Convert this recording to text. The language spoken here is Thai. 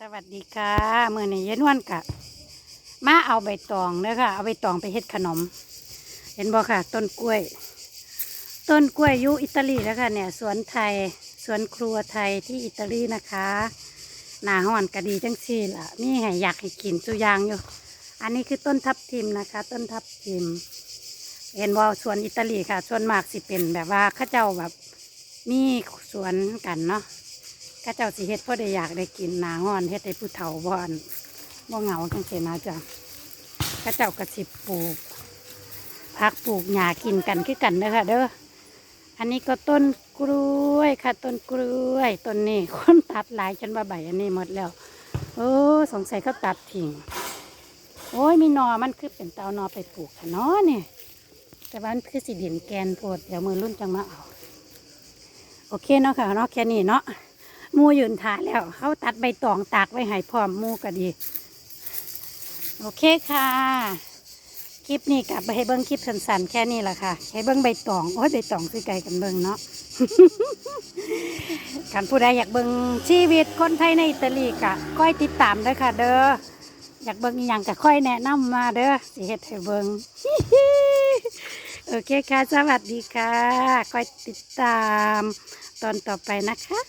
สวัสดีค่ะเมื่อนี้เย็นวันกะมาเอาใบตองเด้อค่ะ เอาใบตองไปเฮ็ดขนม เห็นบ่ค่ะ ต้นกล้วย ต้นกล้วยอยุอิตาลีแล้วค่ะเนี่ย สวนไทย สวนครัวไทยที่อิตาลีนะคะหนาห้อนก็ดีจังซี่ล่ะนี่ให้อยากให้กินตัวอย่างอยู่ อันนี้คือต้นทับทิมนะคะ ต้นทับทิม เห็นว่าสวนอิตาลีค่ะ ส่วนมากสิเป็นแบบว่าข้าเจ้าแบบมีสวนกันเนาะ ข้าเจ้าสิเฮ็ดพ่อได้อยากได้กินหนาฮ้อนเฮ็ดให้ผู้เฒ่าบ่อนบ่เหงาจังซี่นะจ้ะข้าเจ้าก็สิบปลูกผักปลูกหญ้ากินกันคือกันเด้อค่ะเด้ออันนี้ก็ต้นกล้วยค่ะ ต้นกล้วยต้นนี้คนตัดหลายจนว่าใบอันนี้หมดแล้วโอ้สงสัยเขาตัดทิ้งโอ้ยมีนอมันคือเป็นเตานอไปปลูกค่ะนาะเนี่ยแต่ว่ามันคือสิดินแกนโพดเดี๋ยวมือรุ่นจังมาเอาโอเคเนาะค่ะเนาะแค่นี้เนาะ มูยืนถ่ายแล้ว เขาตัดใบตองตากไว้ให้พร้อมมูก็ดี โอเคค่ะ คลิปนี้กลับไปให้เบิ้งคลิปสั้นๆแค่นี้แหละค่ะ ให้เบิ้งใบตอง โอ้ยใบตองคือไกลกันเบิ้งเนาะกันผู้ใดอยากเบิ้งชีวิตคนไทยในอิตาลีกะค่อยติดตามเด้อค่ะ เด้อ อยากเบิ้งอย่างก็ค่อยแนะนำมาเด้อสิเฮ็ดให้เบิ้งโอเคค่ะ สวัสดีค่ะค่อยติดตามตอนต่อไปนะคะ